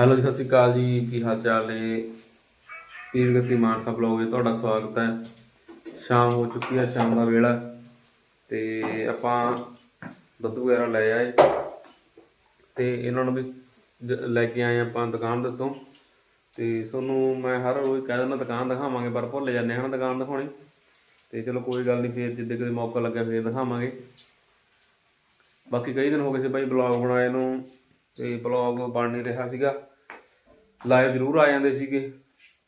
Hello ਜੀ, ਸਤਿ ਸ਼੍ਰੀ ਅਕਾਲ ਜੀ। ਕੀ ਹਾਲ ਚਾਲ ਨੇ ਪੀਰ ਗਤੀ ਮਾਨਸਾ ਬਲੌਗ ਵਿੱਚ ਤੁਹਾਡਾ ਸਵਾਗਤ ਹੈ। ਸ਼ਾਮ ਹੋ ਚੁੱਕੀ ਹੈ, ਸ਼ਾਮ ਦਾ ਵੇਲਾ। ਤੇ ਆਪਾਂ ਦੁੱਧ ਵਗੈਰਾ ਲੈ ਆਏ। ਤੇ ਇਹਨਾਂ ਨੂੰ ਵੀ ਜ- ਲੈ ਕੇ ਆਏ ਆਪਾਂ ਦੁਕਾਨ ਦੇ ਤੋਂ ਤੇ ਤੁਹਾਨੂੰ ਮੈਂ ਹਰ ਰੋਜ਼ ਕਹਿ ਦਿੰਦਾ, ਦੁਕਾਨ ਦਿਖਾਵਾਂਗੇ, ਪਰ ਭੁੱਲ ਜਾਂਦੇ ਹਾਂ ਨਾ ਦੁਕਾਨ ਦਿਖਾਉਣੀ। ਤੇ ਚਲੋ ਕੋਈ ਗੱਲ ਨਹੀਂ, ਫੇਰ ਜਿੱਦੇ ਕਦੇ ਮੌਕਾ ਲੱਗਿਆ, ਫੇਰ ਦਿਖਾਵਾਂਗੇ। ਬਾਕੀ ਕਈ ਦਿਨ ਹੋ ਗਏ ਸੀ ਬਾਈ, ਬਲੌਗ ਬਣਾਏ ਨੂੰ। ਤੇ ਬਲੌਗ ਬਣ ਨਹੀਂ ਰਿਹਾ ਸੀਗਾ। ਲਾਈਵ ਜ਼ਰੂਰ ਆ ਜਾਂਦੇ ਸੀਗੇ।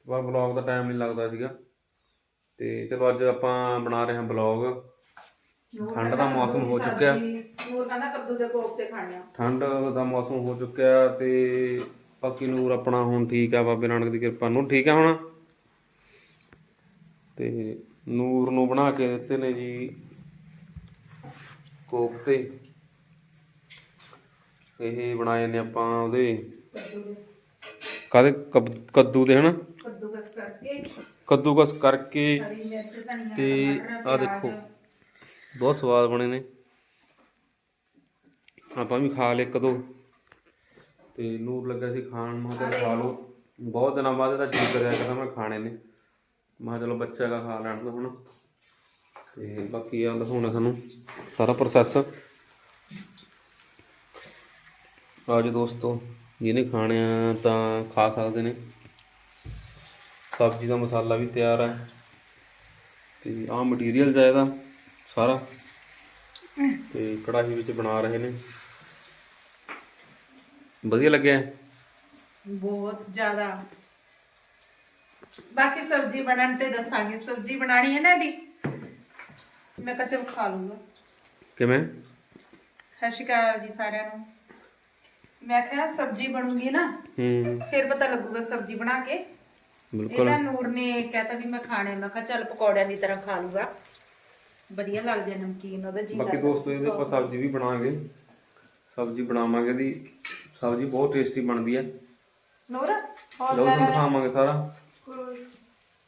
ਪਰ ਬਲੌਗ ਦਾ ਟਾਈਮ ਨਹੀਂ ਲੱਗਦਾ ਸੀਗਾ। ਤੇ ਚਲੋ ਅੱਜ ਆਪਾਂ ਬਣਾ ਰਹੇ ਹਾਂ ਬਲੌਗ ਠੰਡ ਦਾ ਮੌਸਮ ਹੋ ਚੁੱਕਿਆ। ਨੂਰ ਕਹਿੰਦਾ ਕੱਦੂ ਦੇ ਕੋਫਤੇ ਖਾਣੇ ਆ। ਠੰਡ ਦਾ ਮੌਸਮ ਹੋ ਚੁੱਕਿਆ ਤੇ ਬਾਕੀ ਨੂਰ ਆਪਣਾ ਹੁਣ ਠੀਕ ਆ। ਬਾਬੇ ਨਾਨਕ ਦੀ ਕਿਰਪਾ ਨੂੰ ਠੀਕ ਆ ਹੁਣ। ਤੇ ਨੂਰ ਨੂੰ ਬਣਾ ਕੇ ਦਿੱਤੇ ਨੇ ਜੀ ਕੋਫਤੇ। ਇਹ ਬਣਾਏ ਨੇ ਆਪਾਂ ਉਹਦੇ। ਕੱਦੂ ਦੇ ਕਾਦੇ ਦੇ ਹਨਾ? ਕੱਦੂ ਕਸ ਕਰਕੇ। ਕੱਦੂਕਸ ਕਰਕੇ ਹਰੀ ਮਿਰਚ ਧਨੀਆ ਤੇ ਪਿਆਜ਼। ਦੇਖੋ ਬਹੁਤ ਸਵਾਦ ਬਣੇ ਨੇ। ਆਪਾਂ ਵੀ ਖਾ ਲਏ ਕਦੋਂ ਤੇ ਨੂਰ ਲੱਗਾ ਸੀ ਖਾਣ ਮੈਂ ਕਿਹਾ ਚੱਲ ਖਾ ਲਓ। ਬਹੁਤ ਦਿਨਾਂ ਬਾਅਦ ਇਹਦਾ ਜੀ ਕਰਿਆ ਕਿ ਮੈਂ ਖਾਣੇ ਨੇ। ਮੈਂ ਚਲੋ ਬੱਚਾ ਦਾ ਖਾ ਲੈਣ ਦੋ ਹੁਣ। ਤੇ ਬਾਕੀ ਆ ਦਿਖਾਉਣਾ ਤੁਹਾਨੂੰ ਸਾਰਾ ਪ੍ਰੋਸੈਸ ਆਜ ਦੋਸਤੋ ਜਿਹਨੇ ਖਾਣੇ ਆ ਤਾਂ ਖਾ ਸਕਦੇ ਨੇ। ਸਬਜ਼ੀ ਦਾ ਮਸਾਲਾ ਵੀ ਤਿਆਰ ਹੈ ਤੇ ਆਹ ਮਟੀਰੀਅਲ ਜਾਇਦਾ ਸਾਰਾ। ਤੇ ਕੜਾਹੀ ਵਿੱਚ ਬਣਾ ਰਹੇ ਨੇ। ਵਧੀਆ ਲੱਗਿਆ? ਬਹੁਤ ਜ਼ਿਆਦਾ। ਬਾਕੀ ਸਬਜ਼ੀ ਬਣਨ ਤੇ ਦੱਸਾਂਗੇ। ਸਬਜ਼ੀ ਬਣਾਣੀ ਹੈ ਨਾ ਇਹਦੀ? ਮੈਂ ਕਿਹਾ ਚਲ ਖਾ ਲੂੰਗਾ। ਕਿਵੇਂ? ਸਤਿ ਸ਼੍ਰੀ ਅਕਾਲ ਜੀ ਸਾਰਿਆਂ ਨੂੰ। ਮੈਂ ਕਿਹਾ ਸਬਜ਼ੀ ਬਣੂਗੀ ਨਾ ਹੂੰ। ਫਿਰ ਪਤਾ ਲੱਗੂਗਾ ਸਬਜ਼ੀ ਬਣਾ ਕੇ। ਬਿਲਕੁਲ। ਇਹਦਾ ਨੂਰ ਨੇ ਕਹਤਾ ਵੀ ਮੈਂ ਖਾਣੇ ਮੈਂ ਕਿਹਾ ਚੱਲ ਪਕੌੜਿਆਂ ਦੀ ਤਰ੍ਹਾਂ ਖਾ ਲੂਗਾ। ਵਧੀਆ ਲੱਗਦਾ ਨਮਕੀਨ ਉਹਦਾ ਜੀ ਬਾਕੀ। ਦੋਸਤੋ ਇਹਦੇ ਆਪਾਂ ਸਬਜ਼ੀ ਵੀ ਬਣਾਵਾਂਗੇ। ਸਬਜ਼ੀ ਬਣਾਵਾਂਗੇ ਦੀ ਸਬਜ਼ੀ ਬਹੁਤ ਟੇਸਟੀ ਬਣਦੀ ਹੈ ਨੂਰ ਹੋਰ ਲਓ ਲੈ ਤੁਹਾਨੂੰ ਲੈ। ਦਿਖਾਵਾਂਗੇ ਸਾਰਾ।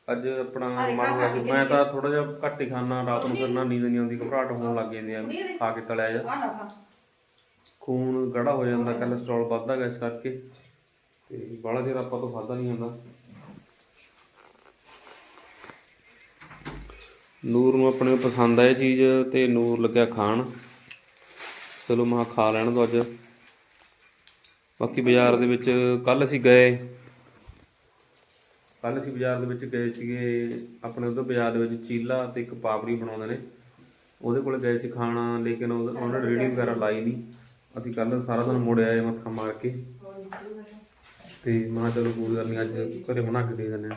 ਅੱਜ ਆਪਣਾ ਮਨ ਹੋਇਆ ਸੀ ਮੈਂ ਤਾਂ ਥੋੜਾ ਜਿਹਾ ਘੱਟ ਹੀ ਖਾਣਾ ਰਾਤ ਨੂੰ ਫਿਰਨਾ ਨੀਂਦ ਨਹੀਂ ਆਉਂਦੀ ਘਬਰਾਹਟ ਹੋਣ ਲੱਗ ਜਾਂਦੀ ਆ। ਖਾ ਕੇ ਤਲਿਆ ਜਾ। ਆ ਨਾ ਖਾ ਖੂਨ ਗੜਾ ਹੋ ਜਾਂਦਾ ਕੋਲੇਸਟ੍ਰੋਲ ਵੱਧਦਾ ਗਾ ਇਸ ਕਰਕੇ ਤੇ ਬਾਹਲਾ ਚਿਰ ਆਪਾਂ ਤੋਂ ਖਾਦਾ ਨਹੀਂ ਜਾਂਦਾ। ਨੂਰ ਨੂੰ ਆਪਣੇ ਪਸੰਦ ਆ ਚੀਜ਼ ਤੇ ਨੂਰ ਲੱਗਿਆ ਖਾਣ। ਚਲੋ ਮੈਂ ਕਿਹਾ ਖਾ ਲੈਣ ਦੋ ਅੱਜ। ਬਾਕੀ ਬਾਜ਼ਾਰ ਦੇ ਵਿੱਚ ਕੱਲ ਅਸੀਂ ਗਏ। ਕੱਲ ਅਸੀਂ ਬਾਜ਼ਾਰ ਦੇ ਵਿੱਚ ਗਏ ਸੀਗੇ, ਆਪਣੇ ਉਧਰ ਬਾਜ਼ਾਰ ਦੇ ਵਿੱਚ ਚੀਲਾ ਤੇ ਇੱਕ ਪਾਪੜੀ ਬਣਾਉਂਦੇ ਨੇ। ਉਹਦੇ ਕੋਲ ਗਏ ਸੀ ਖਾਣਾ, ਲੇਕਿਨ ਉਹਦੇ- ਉਹਨਾਂ ਨੇ ਰੇੜੀ ਵਗੈਰਾ ਲਾਈ ਨਹੀਂ। ਅਸੀਂ ਕੱਲ ਸਾਰਾ ਦਿਨ ਮੁੜ ਆਏ ਮੱਥਾ ਮਾਰ ਕੇ। ਤੇ ਮੈਂ ਚਲੋ ਕੋਈ ਗੱਲ ਨਹੀਂ ਅੱਜ ਘਰੇ ਬਣਾ ਕੇ ਦੇ ਦਿੰਦੇ ਆ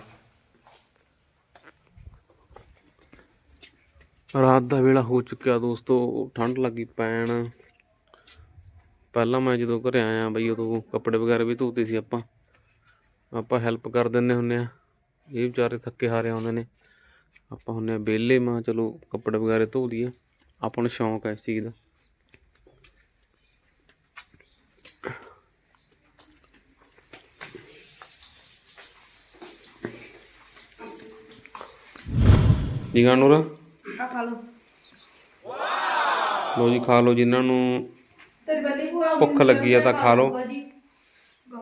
ਰਾਤ ਦਾ ਵੇਲਾ ਹੋ ਚੁੱਕਿਆ ਦੋਸਤੋ ਠੰਡ ਲੱਗੀ ਪੈਣ। ਪਹਿਲਾਂ ਮੈਂ ਜਦੋਂ ਘਰੇ ਆਇਆ ਬਈ ਉਦੋਂ ਕੱਪੜੇ ਵਗੈਰਾ ਵੀ ਧੋਤੇ ਸੀ ਆਪਾਂ। ਆਪਾਂ ਹੈਲਪ ਕਰ ਦਿੰਦੇ ਹੁੰਨੇ ਆ ਇਹ ਵਿਚਾਰੇ ਥੱਕੇ ਹਾਰੇ ਆਉਂਦੇ ਨੇ। ਆਪਾਂ ਹੁੰਨੇ ਆ ਵਿਹਲੇ ਮਾਂ ਚਲੋ ਕੱਪੜੇ ਵਗੈਰਾ ਧੋ ਦਈਏ ਆਪਾਂ ਨੂੰ ਸ਼ੌਂਕ ਹੈ ਇਸ ਚੀਜ਼ ਦਾ। ਜੀ ਗਾਨੂਰ ਆ ਖਾ ਲਓ। ਲੋ ਜੀ ਖਾ ਲਓ ਜਿਨ੍ਹਾਂ ਨੂੰ ਤੇਰੀ ਬੱਲੀ ਭੂਆ ਭੁੱਖ ਲੱਗੀ ਆ ਤਾਂ ਖਾ ਲਓ। ਭੂਆ ਜੀ। ਗੋ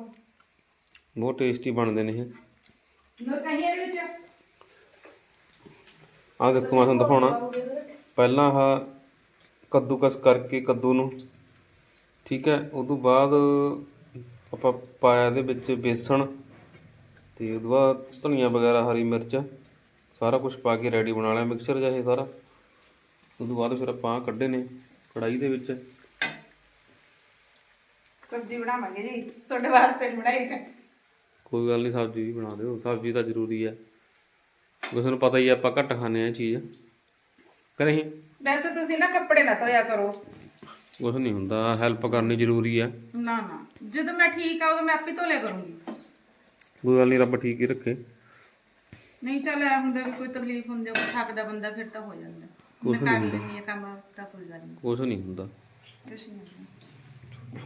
ਬਹੁਤ ਟੇਸਟੀ ਬਣਦੇ ਨੇ ਇਹ। ਨੂਰ ਕਹੀਂ ਇਹਦੇ ਵਿੱਚ? ਆਹ ਦੇਖੋ ਮੈਂ ਤੁਹਾਨੂੰ ਦਿਖਾਉਣਾ। ਪਹਿਲਾਂ ਆਹ ਕੱਦੂਕਸ ਕਰਕੇ ਕੱਦੂ ਨੂੰ ਠੀਕ ਹੈ ਉਸ ਤੋਂ ਬਾਅਦ ਆਪਾਂ ਪਾਇਆ ਇਹਦੇ ਵਿੱਚ ਬੇਸਣ ਤੇ ਉਸ ਤੋਂ ਬਾਅਦ ਧਨੀਆ ਵਗੈਰਾ ਹਰੀ ਮਿਰਚ। ਸਾਰਾ ਕੁਝ ਪਾ ਕੇ ਰੈਡੀ ਬਣਾ ਲਿਆ ਮਿਕਸਚਰ ਜਿਹਾ ਇਹ ਸਾਰਾ। ਉਸ ਤੋਂ ਬਾਅਦ ਫਿਰ ਆਪਾਂ ਕੱਢੇ ਨੇ ਕੜਾਈ ਦੇ ਵਿੱਚ। ਸਬਜ਼ੀ ਬਣਾਵਾਂਗੇ ਜੀ। ਤੁਹਾਡੇ ਵਾਸਤੇ ਨੀ ਬਣਾਈ ਕੋਈ ਗੱਲ ਨਹੀਂ ਸਬਜ਼ੀ ਵੀ ਬਣਾ ਦਿਓ। ਸਬਜ਼ੀ ਤਾਂ ਜ਼ਰੂਰੀ ਹੈ ਤੁਹਾਨੂੰ ਪਤਾ ਹੀ ਹੈ ਆਪਾਂ ਘੱਟ ਖਾਂਦੇ ਆ ਇਹ ਚੀਜ਼। ਕਿ ਨਹੀਂ? ਵੈਸੇ ਤੁਸੀਂ ਨਾ ਕੱਪੜੇ ਨਾ ਧੋਇਆ ਕਰੋ। ਕੁਛ ਨਹੀਂ ਹੁੰਦਾ ਹੈਲਪ ਕਰਨੀ ਜ਼ਰੂਰੀ ਹੈ ਨਾ ਨਾ। ਜਦੋਂ ਮੈਂ ਠੀਕ ਆ ਉਦੋਂ ਮੈਂ ਆਪੇ ਧੋ ਲਿਆ ਕਰੂੰਗੀ। ਕੋਈ ਗੱਲ ਨਹੀਂ ਰੱਬ ਠੀਕ ਹੀ ਰੱਖੇ। ਨਹੀਂ ਚੱਲ ਐ ਹੁੰਦਾ ਵੀ ਕੋਈ ਤਕਲੀਫ ਹੁੰਦੀ ਆ, ਕੋਈ ਥੱਕਦਾ ਬੰਦਾ ਫਿਰ ਤਾਂ ਹੋ ਜਾਂਦਾ। ਮੈਂ ਕਰ ਲੈਂਦੀ ਆ ਕੰਮ ਤਾਂ ਕੋਈ ਗੱਲ ਨਹੀਂ ਕੁਛ ਨਹੀਂ ਹੁੰਦਾ। ਕੁਛ ਨਹੀਂ ਹੁੰਦਾ।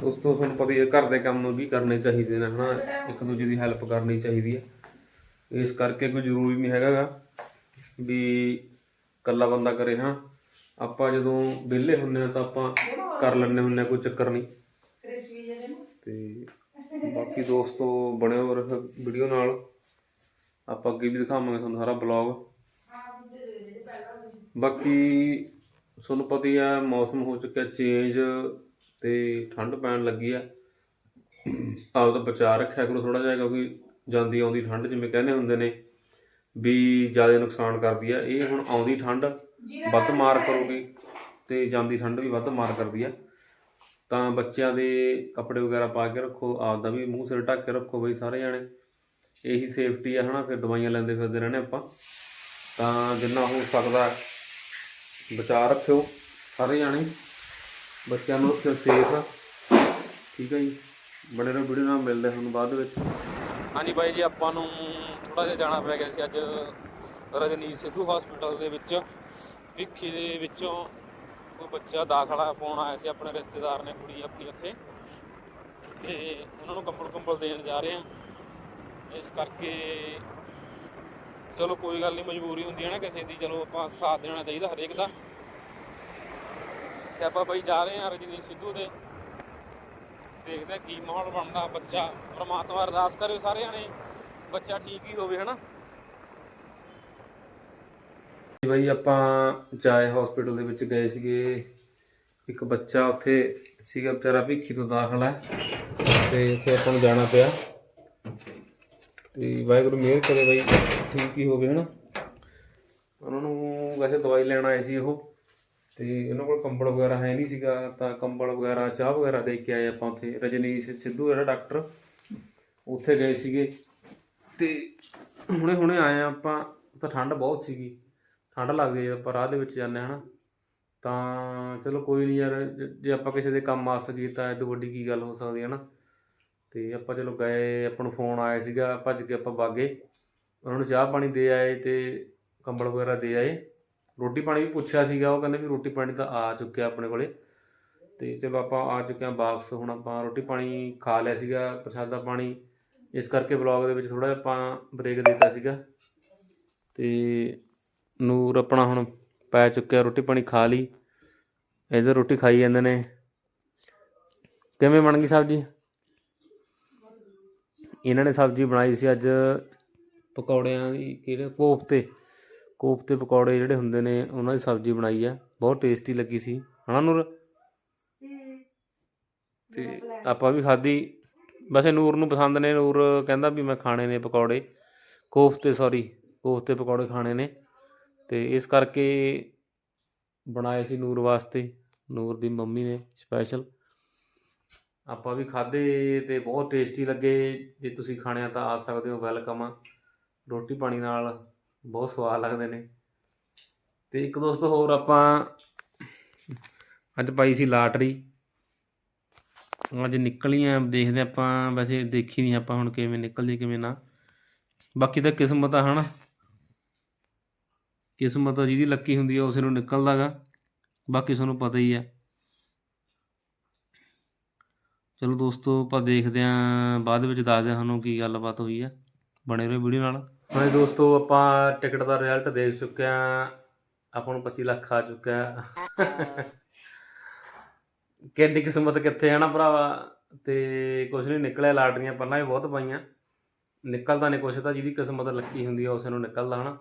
ਦੋਸਤੋ ਤੁਹਾਨੂੰ ਪਤਾ ਹੀ ਹੈ ਘਰ ਦੇ ਕੰਮ ਵੀ ਕਰਨੇ ਚਾਹੀਦੇ ਨੇ ਹਨਾ? ਇੱਕ ਦੂਜੇ ਦੀ ਹੈਲਪ ਕਰਨੀ ਚਾਹੀਦੀ ਹੈ ਇਸ ਕਰਕੇ ਕੋਈ ਜ਼ਰੂਰੀ ਨਹੀਂ ਹੈਗਾ ਗਾ ਵੀ ਇਕੱਲਾ ਬੰਦਾ ਕਰੇ ਹਾਂ ਆਪਾਂ ਜਦੋਂ ਵਿਹਲੇ ਹੁੰਨੇ ਆ ਤਾਂ ਆਪਾਂ ਕਰ ਲੈਂਦੇ ਹੁੰਨੇ ਆ ਕੋਈ ਚੱਕਰ ਨਹੀਂ। ਬਾਕੀ ਦੋਸਤੋ ਬਣਿਓ ਰਹੋ ਵੀਡੀਓ ਨਾਲ। ਆਪਾਂ ਅੱਗੇ ਵੀ ਦਿਖਾਵਾਂਗੇ ਤੁਹਾਨੂੰ ਸਾਰਾ ਬਲੌਗ ਬਾਕੀ ਤੁਹਾਨੂੰ ਪਤਾ ਹੀ ਆ, ਮੌਸਮ ਹੋ ਚੁੱਕਿਆ ਚੇਂਜ ਤੇ ਠੰਡ ਪੈਣ ਲੱਗੀ ਆ। ਆਪਦਾ ਬਚਾਅ ਰੱਖਿਆ ਕਰੋ ਥੋੜਾ ਜਿਹਾ, ਕਿਉਂਕਿ ਜਾਂਦੀ ਆਉਂਦੀ ਠੰਡ ਜਿਵੇਂ ਕਹਿੰਦੇ ਹੁੰਦੇ ਨੇ, ਵੀ ਜ਼ਿਆਦਾ ਨੁਕਸਾਨ ਕਰਦੀ ਆ। ਇਹ ਹੁਣ ਆਉਂਦੀ ਠੰਡ, ਵੱਧ ਮਾਰ ਕਰੂਗੀ ਤੇ ਜਾਂਦੀ ਠੰਡ ਵੀ ਵੱਧ ਮਾਰ ਕਰਦੀ ਆ। ਤਾਂ ਬੱਚਿਆਂ ਦੇ ਕੱਪੜੇ ਵਗੈਰਾ ਪਾ ਕੇ ਰੱਖੋ ਆਪ ਦਾ ਵੀ ਮੂੰਹ ਸਿਰ ਢੱਕ ਕੇ ਰੱਖੋ ਬਈ ਸਾਰੇ ਜਾਣੇ। ਇਹੀ ਸੇਫਟੀ ਆ ਹਨਾ, ਫਿਰ ਦਵਾਈਆਂ ਲੈਂਦੇ ਫਿਰਦੇ ਰਹਿਣੇ ਆਪਾਂ। ਤਾਂ ਜਿੰਨਾ ਹੋ ਸਕਦਾ ਬਚਾਅ ਰੱਖਿਓ, ਸਾਰੇ ਜਾਣੇ। ਬੱਚਿਆਂ ਨੂੰ ਰੱਖਿਓ ਸੇਫ ਠੀਕ ਹੈ ਜੀ। ਬੜੇ ਰਹੋ ਵੀਡੀਓ ਨਾਲ, ਮਿਲਦੇ ਹਾਂ ਤੁਹਾਨੂੰ ਬਾਅਦ ਵਿੱਚ। ਹਾਂਜੀ ਬਾਈ ਜੀ, ਆਪਾਂ ਨੂੰ ਥੋੜਾ ਜਿਹਾ ਜਾਣਾ ਪੈ ਗਿਆ ਸੀ ਅੱਜ ਰਜਨੀਸ਼ ਸਿੱਧੂ ਹਸਪੀਟਲ ਦੇ ਵਿੱਚ, ਵਿੱਖੀ ਦੇ ਵਿੱਚੋਂ ਕੋਈ ਬੱਚਾ ਦਾਖਲਾ ਫੋਨ ਆਇਆ ਸੀ, ਆਪਣੇ ਰਿਸ਼ਤੇਦਾਰ ਨੇ, ਕੁੜੀ ਆਪਣੀ ਉੱਥੇ। ਤੇ ਉਹਨਾਂ ਨੂੰ ਕੰਬਲ ਕੰਬਲ ਦੇਣ ਜਾ ਰਹੇ ਆ ਇਸ ਕਰਕੇ ਚਲੋ, ਕੋਈ ਗੱਲ ਨਹੀਂ, ਮਜਬੂਰੀ ਹੁੰਦੀ ਹੈ ਨਾ ਕਿਸੇ ਦੀ। ਚਲੋ, ਆਪਾਂ ਸਾਥ ਦੇਣਾ ਚਾਹੀਦਾ ਹਰੇਕ ਦਾ। ਤੇ ਆਪਾਂ ਬਈ ਜਾ ਰਹੇ ਆ ਰਜਨੀਸ਼ ਸਿੱਧੂ ਦੇ। ਦੇਖਦੇ ਆ ਕੀ ਮਾਹੌਲ ਬਣਦਾ। ਬੱਚਾ ਪਰਮਾਤਮਾ ਅਰਦਾਸ ਕਰਿਓ ਸਾਰੇ ਜਣੇ ਬੱਚਾ ਠੀਕ ਹੀ ਹੋਵੇ, ਹਨਾ? ਬਾਈ ਆਪਾਂ ਜਾਏ ਹਸਪੀਟਲ ਦੇ ਵਿੱਚ ਗਏ ਸੀਗੇ। ਇੱਕ ਬੱਚਾ ਉੱਥੇ ਸੀਗਾ ਵਿਚਾਰਾ ਭਿੱਖੀ ਤੋਂ ਦਾਖਲ ਹੈ ਤੇ ਉੱਥੇ ਆਪਾਂ ਨੂੰ ਜਾਣਾ ਪਿਆ। ਤੇ ਵਾਹਿਗੁਰੂ ਮਿਹਰ ਕਰੇ ਬਾਈ, ਠੀਕ ਹੀ ਹੋਵੇ, ਹਨਾ। ਉਹਨਾਂ ਨੂੰ ਵੈਸੇ ਦਵਾਈ ਲੈਣ ਆਏ ਸੀ ਉਹ। ਤੇ ਇਹਨਾਂ ਕੋਲ ਕੰਬਲ ਵਗੈਰਾ ਹੈ ਨਹੀਂ ਸੀਗਾ, ਤਾਂ ਕੰਬਲ ਵਗੈਰਾ, ਚਾਹ ਵਗੈਰਾ ਦੇ ਕੇ ਆਏ ਆਪਾਂ ਉੱਥੇ। ਰਜਨੀਸ਼ ਸਿੱਧੂ ਜਿਹੜਾ ਡਾਕਟਰ, ਉੱਥੇ ਗਏ ਸੀਗੇ। ਤੇ ਹੁਣੇ ਹੁਣੇ ਆਏ ਆ ਆਪਾਂ, ਤਾਂ ਠੰਡ ਬਹੁਤ ਸੀਗੀ। ਠੰਡ ਲੱਗਦੀ ਹੈ ਜਦੋਂ ਆਪਾਂ ਰਾਹ ਦੇ ਵਿੱਚ ਜਾਂਦੇ ਹਾਂ ਹਨਾ। ਤਾਂ ਚਲੋ ਕੋਈ ਨਹੀਂ ਯਾਰ, ਜੇ ਆਪਾਂ ਕਿਸੇ ਦੇ ਕੰਮ ਆ ਸਕੀਏ ਤਾਂ ਇਹ ਤੋਂ ਵੱਡੀ ਕੀ ਗੱਲ ਹੋ ਸਕਦੀ ਹੈ ਨਾ ਤੇ ਆਪਾਂ ਚਲੋ ਗਏ, ਆਪਾਂ ਨੂੰ ਫੋਨ ਆਇਆ ਸੀਗਾ, ਭੱਜ ਕੇ ਆਪਾਂ ਬਾਗੇ। ਉਹਨਾਂ ਨੂੰ ਚਾਹ ਪਾਣੀ ਦੇ ਆਏ ਤੇ ਕੰਬਲ ਵਗੈਰਾ ਦੇ ਆਏ। ਰੋਟੀ ਪਾਣੀ ਵੀ ਪੁੱਛਿਆ ਸੀਗਾ, ਉਹ ਕਹਿੰਦੇ ਵੀ ਰੋਟੀ ਪਾਣੀ ਤਾਂ ਆ ਚੁੱਕਿਆ ਆਪਣੇ ਕੋਲੇ। ਤੇ ਚਲੋ ਆਪਾਂ ਆ ਚੁੱਕੇ ਹਾਂ ਵਾਪਸ, ਹੁਣ ਆਪਾਂ ਰੋਟੀ ਪਾਣੀ ਖਾ ਲਿਆ ਸੀਗਾ, ਪ੍ਰਸ਼ਾਦਾ ਪਾਣੀ। ਇਸ ਕਰਕੇ ਵਲੌਗ ਦੇ ਵਿੱਚ ਥੋੜਾ ਜਿਹਾ ਆਪਾਂ ਬ੍ਰੇਕ ਦਿੱਤਾ ਸੀਗਾ। ਤੇ ਨੂਰ ਆਪਣਾ ਹੁਣ ਪੈ ਚੁੱਕਿਆ, ਰੋਟੀ ਪਾਣੀ ਖਾ ਲਈ। ਇਧਰ ਰੋਟੀ ਖਾਈ ਜਾਂਦੇ ਨੇ। ਕਿਵੇਂ ਬਣ ਗਈ ਸਬਜ਼ੀ? ਇਹਨਾਂ ਨੇ ਸਬਜ਼ੀ ਬਣਾਈ ਸੀ ਅੱਜ ਪਕੌੜਿਆਂ ਦੀ, ਕਿਹੜੇ? ਕੋਫਤੇ। ਕੋਫਤੇ ਪਕੌੜੇ ਜਿਹੜੇ ਹੁੰਦੇ ਨੇ, ਉਹਨਾਂ ਦੀ ਸਬਜ਼ੀ ਬਣਾਈ ਆ। ਬਹੁਤ ਟੇਸਟੀ ਲੱਗੀ ਸੀ। ਹਨਾ ਨੂਰ? ਤੇ ਆਪਾਂ ਵੀ ਖਾਧੀ। ਵੈਸੇ ਨੂਰ ਨੂੰ ਪਸੰਦ ਨੇ। ਨੂਰ ਕਹਿੰਦਾ ਵੀ ਮੈਂ ਖਾਣੇ ਨੇ ਪਕੌੜੇ। ਕੋਫਤੇ ਸੌਰੀ ਕੋਫਤੇ ਪਕੌੜੇ ਖਾਣੇ ਨੇ। ਤੇ ਇਸ ਕਰਕੇ ਬਣਾਏ ਸੀ ਨੂਰ ਵਾਸਤੇ, ਨੂਰ ਦੀ ਮੰਮੀ ਨੇ ਸਪੈਸ਼ਲ ਆਪਾਂ ਵੀ ਖਾਧੇ ਤੇ ਬਹੁਤ ਟੇਸਟੀ ਲੱਗੇ। ਜੇ ਤੁਸੀਂ ਖਾਣੇ ਆ ਤਾਂ ਆ ਸਕਦੇ ਹੋ ਵੈਲਕਮ ਆ। ਰੋਟੀ ਪਾਣੀ ਨਾਲ ਬਹੁਤ ਸਵਾਦ ਲੱਗਦੇ ਨੇ। ਤੇ ਇੱਕ ਦੋਸਤ ਹੋਰ ਆਪਾਂ, ਅੱਜ ਪਾਈ ਸੀ ਲਾਟਰੀ। ਅੱਜ ਨਿਕਲੀ ਨਿਕਲੀਆਂ ਦੇਖਦੇ ਆਪਾਂ, ਵੈਸੇ ਦੇਖੀ ਨਹੀਂ ਆਪਾਂ ਹੁਣ ਕਿਵੇਂ ਨਿਕਲਦੀ, ਕਿਵੇਂ ਨਾ। ਬਾਕੀ ਤਾਂ ਕਿਸਮਤ ਆ, ਹਨਾ। ਕਿਸਮਤ ਜਿਹਦੀ ਲੱਕੀ ਹੁੰਦੀ ਆ ਉਸੇ ਨੂੰ ਨਿਕਲਦਾਗਾ। ਬਾਕੀ ਤੁਹਾਨੂੰ ਪਤਾ ਹੀ ਆ। ਚਲੋ ਦੋਸਤੋ, ਆਪਾਂ ਦੇਖਦੇ ਆਂ, ਬਾਅਦ ਵਿੱਚ ਦੱਸਦੇ ਹਾਂ ਤੁਹਾਨੂੰ ਕੀ ਗੱਲਬਾਤ ਹੋਈ ਆ, ਬਣੇ ਰਹੋ ਵੀਡੀਓ ਨਾਲ। ਹਾਂਜੀ ਦੋਸਤੋ, ਆਪਾਂ ਟਿਕਟ ਦਾ ਰਿਜ਼ਲਟ ਦੇਖ ਚੁੱਕੇ ਆਂ। ਆਪਾਂ ਨੂੰ 25 ਲੱਖ ਆ ਚੁੱਕਾ ਕਿੱਡੀ ਕਿਸਮਤ ਕਿੱਥੇ ਹੈ ਨਾ ਭਰਾਵਾ। ਤੇ ਕੁਛ ਨਹੀਂ, ਨਿਕਲਿਆ ਲਾਟਰੀਆਂ ਪਹਿਲਾਂ ਵੀ ਬਹੁਤ ਪਾਈਆਂ। ਨਿਕਲਦਾ ਨਹੀਂ ਕੁਛ, ਤਾਂ ਜਿਹਦੀ ਕਿਸਮਤ ਲੱਕੀ ਹੁੰਦੀ ਆ ਉਸੇ ਨੂੰ ਨਿਕਲਦਾ, ਹਨਾ।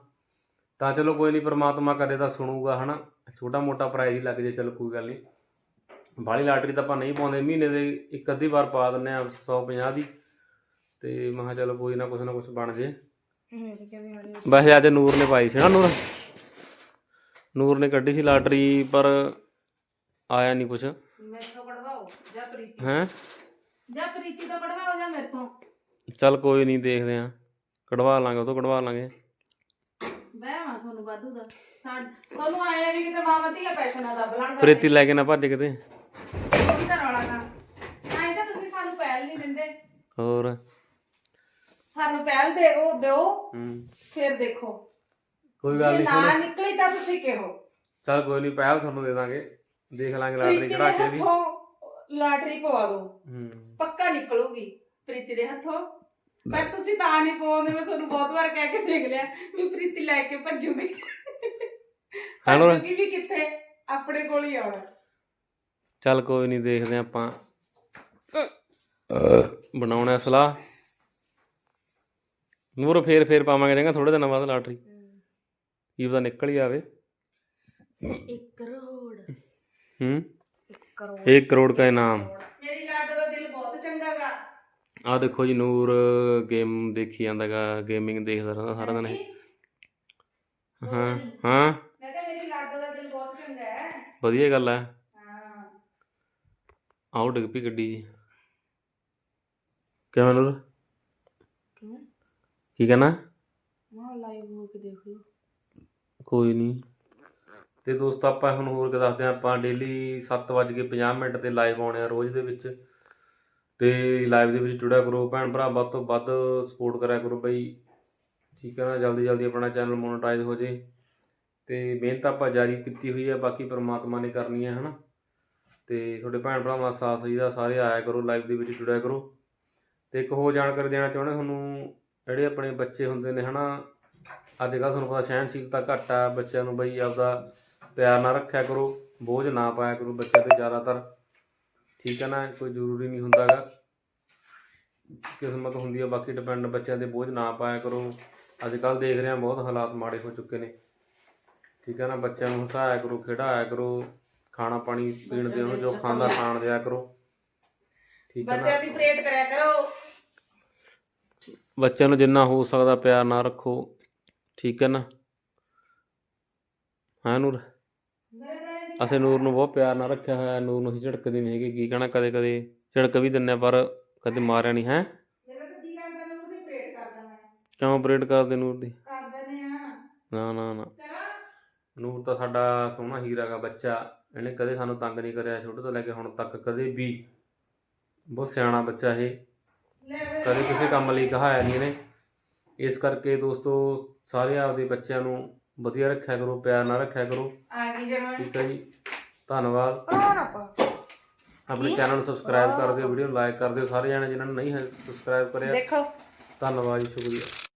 ਤਾਂ ਚਲੋ ਕੋਈ ਨਹੀਂ ਪ੍ਰਮਾਤਮਾ ਕਦੇ ਤਾਂ ਸੁਣੂਗਾ ਹਨਾ? ਛੋਟਾ ਮੋਟਾ ਪ੍ਰਾਈਜ਼ ਹੀ ਲੱਗ ਜੇ ਚਲੋ ਕੋਈ ਗੱਲ ਨਹੀਂ। ਬਾਹਲੀ ਲਾਟਰੀ ਤਾਂ ਆਪਾਂ ਨਹੀਂ ਪਾਉਂਦੇ ਮਹੀਨੇ ਦੇ ਇੱਕ ਅੱਧੀ ਵਾਰ ਪਾ ਦਿੰਨੇ ਆ 150 ਦੀ। ਤੇ ਮੈਂ ਕਿਹਾ ਚਲੋ ਕੋਈ ਨਾ ਕੁਛ ਨਾ ਕੁਛ ਬਣ ਜੇ। ਵੈਸੇ ਅੱਜ ਨੂਰ ਨੇ ਪਾਈ ਸੀ ਨਾ ਨੂਰ। ਨੂਰ ਨੇ ਕੱਢੀ ਸੀ ਲਾਟਰੀ ਪਰ ਆਇਆ ਨਹੀਂ ਕੁਛ। ਮੈਥੋਂ ਕਢਵਾਓ ਜਾਂ ਪ੍ਰੀਤੀ? ਹੈ? ਜਾਂ ਪ੍ਰੀਤੀ ਤੋਂ ਕਢਵਾਓ ਜਾਂ ਮੈਥੋਂ? ਚੱਲ ਕੋਈ ਨਹੀਂ ਦੇਖਦੇ ਆ ਕਢਵਾ ਲਾਂਗੇ ਉਹ ਤੋਂ ਕਢਵਾ ਲਾਂਗੇ। ਬਹਿਵਾ ਤੁਹਾਨੂੰ ਵਾਧੂ ਦਾ। ਸਾਡ ਤੁਹਾਨੂੰ ਆਇਆ ਵੀ ਕਿਤੇ ਮਾਮਾ ਧੀਆ ਪੈਸੇ ਨਾ ਦੱਬ ਲੈਣ ਪ੍ਰੀਤੀ ਲੈ ਕੇ ਨਾ ਭੱਜ ਕਿਤੇ। ਕੋਈ ਤਾਂ ਰੌਲਾ ਨਾ। ਆਏ ਤਾਂ ਤੁਸੀਂ ਸਾਨੂੰ ਪਹਿਲ ਨਹੀਂ ਦਿੰਦੇ। ਹੋਰ? ਸਾਨੂੰ ਪਹਿਲ ਦੇ ਉਹ ਦਿਓ। ਹੂੰ। ਫਿਰ ਦੇਖੋ। ਕੋਈ ਗੱਲ ਜੇ ਨਹੀਂ ਨਾ ਨਿਕਲੀ ਤਾਂ ਤੁਸੀਂ ਕਿਹੋ? ਚੱਲ ਕੋਈ ਨਹੀਂ ਪਹਿਲ ਤੁਹਾਨੂੰ ਦੇ ਦਾਂਗੇ। ਦੇਖ ਲਾਂਗੇ ਲਾਟਰੀ ਪ੍ਰੀਤੀ ਚੜਾ ਦੇ ਕੇ ਵੀ। ਹੱਥੋਂ ਲਾਟਰੀ ਪਵਾ ਦਿਓ। ਹੂੰ। ਪੱਕਾ ਨਿਕਲੂਗੀ। ਪ੍ਰੀਤੀ ਦੇ ਹੱਥੋਂ। ਪਰ ਤੁਸੀਂ ਤਾਂ ਨਹੀਂ ਪਾਉਂਦੇ ਮੈਂ ਤੁਹਾਨੂੰ ਬਹੁਤ ਵਾਰ ਕਹਿ ਕੇ ਦੇਖ ਲਿਆ ਵੀ ਪ੍ਰੀਤੀ ਲੈ ਕੇ ਭੱਜੂਗੀ। ਹੈਲੋ। ਭੱਜੂਗੀ ਵੀ ਕਿੱਥੇ? ਆਪਣੇ ਕੋਲ ਹੀ ਆਉਣਾ। ਚੱਲ ਕੋਈ ਨਹੀਂ ਦੇਖਦੇ ਆਪਾਂ। ਬਣਾਉਣਾ ਸਲਾਹ। ਨੂਰ ਫੇਰ ਫੇਰ ਪਾਵਾਂਗੇ ਜਾਂਗਾ ਥੋੜੇ ਦਿਨਾਂ ਬਾਅਦ ਲਾਟਰੀ। ਕੀ ਪਤਾ ਨਿਕਲ ਹੀ ਆਵੇ। 1 ਕਰੋੜ। ਹੂੰ? 1 ਕਰੋੜ। 1 ਕਰੋੜ ਦਾ ਇਨਾਮ। ਮੇਰੀ ਲਾਡੋ ਦਾ ਦਿਲ ਬਹੁਤ ਚੰਗਾ ਗਾ ਆ ਦੇਖੋ ਜੀ ਨੂਰ ਗੇਮ ਦੇਖੀ ਜਾਂਦਾਗਾ ਗੇਮਿੰਗ ਦੇਖਦਾ ਰਹਿੰਦਾ ਸਾਰਾ ਦਿਨ ਇਹ। ਹਾਂ ਹਾਂ। ਮੈਂ ਕਿਹਾ ਮੇਰੀ ਲਾਡੋ ਦਾ ਦਿਲ ਬਹੁਤ ਚੰਗਾ ਹੈ। ਵਧੀਆ ਗੱਲ ਹੈ। ਹਾਂ। ਆਓ ਡਿੱਗ ਪਈ ਗੱਡੀ ਜੀ। ਕਿਵੇਂ ਨੂਰ? ਕਿਵੇਂ? ਕੀ ਕਹਿਣਾ? ਮਾ ਲਾਈਵ ਹੋ ਕੇ ਦੇਖ ਲਓ ਕੋਈ ਨਹੀਂ। ਤੇ ਦੋਸਤ ਆਪਾਂ ਹੁਣ ਹੋਰ ਕੀ ਦੱਸਦੇ ਆਪਾਂ ਡੇਲੀ 7:50 ਮਿੰਟ ਤੇ ਲਾਈਵ ਆਉਣੇ ਆ ਰੋਜ਼ ਦੇ ਵਿੱਚ। ਤੇ ਲਾਈਵ ਦੇ ਵਿੱਚ ਜੁੜਿਆ ਕਰੋ, ਭੈਣ ਭਰਾ, ਵੱਧ ਤੋਂ ਵੱਧ ਸਪੋਰਟ ਕਰਿਆ ਕਰੋ ਬਈ। ਠੀਕ ਹੈ ਨਾ, ਜਲਦੀ ਜਲਦੀ ਆਪਣਾ ਚੈਨਲ ਮੋਨੇਟਾਈਜ਼ ਹੋ ਜੇ। ਤੇ ਮਿਹਨਤ ਆਪਾਂ ਜਾਰੀ ਕੀਤੀ ਹੋਈ ਹੈ ਬਾਕੀ ਪਰਮਾਤਮਾ ਨੇ ਕਰਨੀ ਹੈ ਹਨਾ। ਤੇ ਤੁਹਾਡੇ ਭੈਣ ਭਰਾਵਾਂ ਦਾ ਸਾਥ ਚਾਹੀਦਾ, ਸਾਰੇ ਆਇਆ ਕਰੋ ਲਾਈਵ ਦੇ ਵਿੱਚ ਜੁੜਿਆ ਕਰੋ। ਤੇ ਇੱਕ ਹੋਰ ਜਾਣਕਾਰੀ ਦੇਣਾ ਚਾਹੁੰਦੇ ਤੁਹਾਨੂੰ, ਜਿਹੜੇ ਆਪਣੇ ਬੱਚੇ ਹੁੰਦੇ ਨੇ, ਹਨਾ। ਅੱਜ ਕੱਲ੍ਹ ਤੁਹਾਨੂੰ ਪਤਾ ਸਹਿਣਸ਼ੀਲਤਾ ਘੱਟ ਆ, ਬੱਚਿਆਂ ਨੂੰ ਬਈ ਆਪਦਾ ਪਿਆਰ ਨਾਲ ਰੱਖਿਆ ਕਰੋ, ਬੋਝ ਨਾ ਪਾਇਆ ਕਰੋ ਬੱਚਿਆਂ ਤੇ ਜ਼ਿਆਦਾਤਰ। ਠੀਕ ਹੈ ਨਾ ਕੋਈ ਜ਼ਰੂਰੀ ਨਹੀਂ ਹੁੰਦਾਗਾ। ਕਿਸਮਤ ਹੁੰਦੀ ਆ ਬਾਕੀ ਡਿਪੈਂਡ ਬੱਚਿਆਂ ਤੇ ਬੋਝ ਨਾ ਪਾਇਆ ਕਰੋ। ਅੱਜ ਕੱਲ੍ਹ ਦੇਖ ਰਹੇ ਹਾਂ ਬਹੁਤ ਹਾਲਾਤ ਮਾੜੇ ਹੋ ਚੁੱਕੇ ਨੇ। ਠੀਕ ਹੈ ਨਾ ਬੱਚਿਆਂ ਨੂੰ ਹਸਾਇਆ ਕਰੋ ਖੇਡਾਇਆ ਕਰੋ ਖਾਣਾ ਪਾਣੀ ਪੀਣ ਦੇ ਉਹਨੂੰ ਜੋ ਖਾਂਦਾ ਖਾਣ ਦਿਆ ਕਰੋ। ਠੀਕ ਹੈ ਨਾ। ਬੱਚਿਆਂ ਦੀ ਪ੍ਰੇਟ ਕਰਿਆ ਕਰੋ। ਬੱਚਿਆਂ ਨੂੰ ਜਿੰਨਾ ਹੋ ਸਕਦਾ ਪਿਆਰ ਨਾਲ ਰੱਖੋ। ਠੀਕ ਹੈ ਨਾ। ਹਾਂ ਨੂਰ? ਮੇਰੇ ਅਸੀਂ ਨੂਰ ਨੂੰ ਬਹੁਤ ਪਿਆਰ ਨਾਲ ਰੱਖਿਆ ਹੋਇਆ ਨੂਰ ਨੂੰ ਅਸੀਂ ਝਿੜਕਦੇ ਨਹੀਂ ਹੈਗੇ ਕੀ ਕਹਿਣਾ ਕਦੇ ਕਦੇ ਝਿੜਕ ਵੀ ਦਿੰਨੇ ਪਰ ਕਦੇ ਮਾਰਿਆ ਨਹੀਂ ਹੈ? ਮੇਰਾ ਤਾਂ ਜੀ ਕਰਦਾ ਪ੍ਰੇਟ ਕਿਉਂ ਆਪਰੇਟ ਕਰਦੇ ਨੂਰ ਦੀ? ਕਰ ਦਿੰਦੇ ਆ ਨਾ ਨਾ ਨਾ। ਕਰਾਂ ਨੂਰ ਤਾਂ ਸਾਡਾ ਸੋਹਣਾ ਹੀਰਾ ਗਾ ਬੱਚਾ। ਇਹਨੇ ਕਦੇ ਸਾਨੂੰ ਤੰਗ ਨਹੀਂ ਕਰਿਆ ਛੋਟੇ ਤੋਂ ਲੈ ਕੇ ਹੁਣ ਤੱਕ ਕਦੇ ਵੀ। ਬਹੁਤ ਸਿਆਣਾ ਬੱਚਾ ਇਹ। ਲੈ ਕਦੇ ਕਿਸੇ ਕੰਮ ਲਈ ਕਹਾਇਆ ਨਹੀਂ ਇਹਨੇ। ਇਸ ਕਰਕੇ ਦੋਸਤੋ ਸਾਰੇ ਆਪਦੇ ਬੱਚਿਆਂ ਨੂੰ ਵਧੀਆ ਰੱਖਿਆ ਕਰੋ ਪਿਆਰ ਨਾਲ ਰੱਖਿਆ ਕਰੋ। ਆ ਗਈ ਜਮਾ। ਠੀਕ ਹੈ ਜੀ। ਧੰਨਵਾਦ। ਆਪਣੇ ਚੈਨਲ ਨੂੰ ਸਬਸਕ੍ਰਾਈਬ ਕਰ ਦਿਓ ਵੀਡੀਓ ਨੂੰ ਲਾਈਕ ਕਰ ਦਿਓ ਸਾਰੇ ਜਣੇ ਜਿਨ੍ਹਾਂ ਨੇ ਨਹੀਂ ਸਬਸਕ੍ਰਾਈਬ ਕਰਿਆ। ਦੇਖੋ। ਧੰਨਵਾਦ ਜੀ ਸ਼ੁਕਰੀਆ।